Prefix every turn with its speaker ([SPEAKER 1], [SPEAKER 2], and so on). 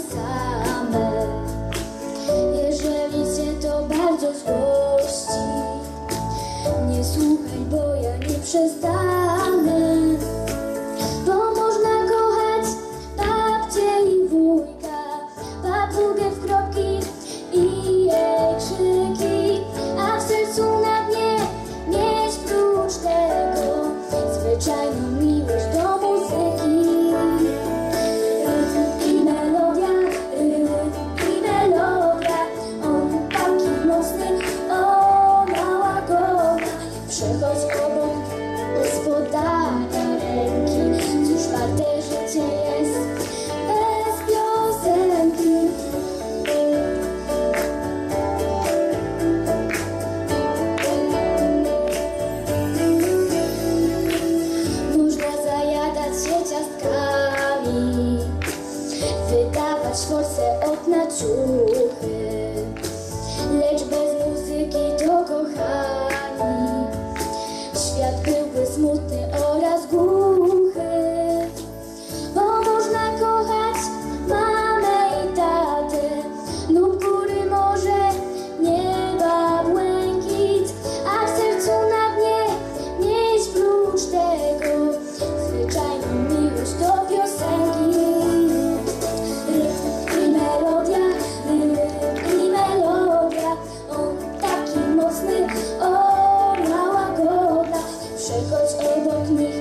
[SPEAKER 1] same. Jeżeli cię to bardzo złości, nie słuchaj, bo ja nie przestanę. Bo można kochać babcię i wujka, papugę w kropki i jej krzyki, a w sercu na dnie mieć prócz tego zwyczajną miłość. Bez podania ręki, cóż warte życie jest bez piosenki. Można zajadać się ciastkami, wydawać forse od naciuchy, because I'm not me.